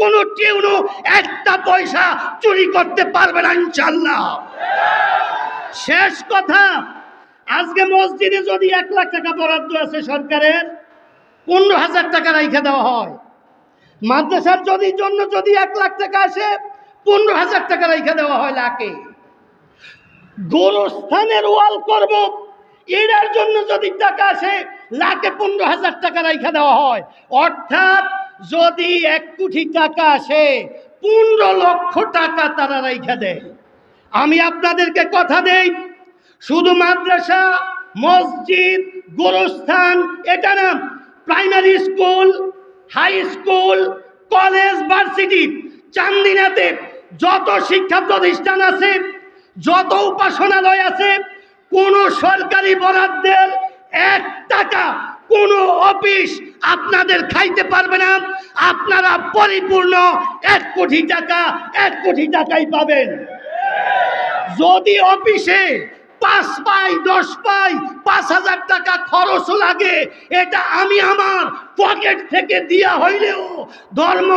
কোন টিউনু একটা পয়সা চুরি করতে পারবে না ইনশাল্লাহ শেষ কথা, আজকে মসজিদে যদি এক লাখ টাকা বরাদ্দ আছে সরকারের, পনেরো হাজার টাকা রাইখে দেওয়া হয়। মাদ্রাসার যদি জন্য যদি এক লাখ টাকা আসে, পনেরো হাজার টাকা রেখে দেওয়া হয় লাখে। গোরস্থানের ওয়াল করব, এটার জন্য যদি টাকা আসে, লাখে পনেরো হাজার টাকা রেখে দেওয়া হয়। অর্থাৎ যদি এক কোটি টাকা আসে, পনেরো লক্ষ টাকা তারা রেখে দেয়। আমি আপনাদেরকে কথা দেই, শুধু মাদ্রাসা, মসজিদ, গোরস্থান, এটা না, primary school, high school, college, varsity, চান্দিনাতে যত শিক্ষা প্রতিষ্ঠান আছে, যত উপাসনালয় আছে, কোন সরকারি বরাদ্দের এক টাকা, কোন অফিস আপনাদের খাইতে পারবে না। আপনারা পরিপূর্ণ এক কোটি টাকা, এক কোটি টাকাই পাবেন। যদি অফিসে পাঁচ পাই, দশ পাই, পাঁচ হাজার টাকা খরচও লাগে, এটা আমি আমার পকেট থেকে দিয়া হইলেও ধর্ম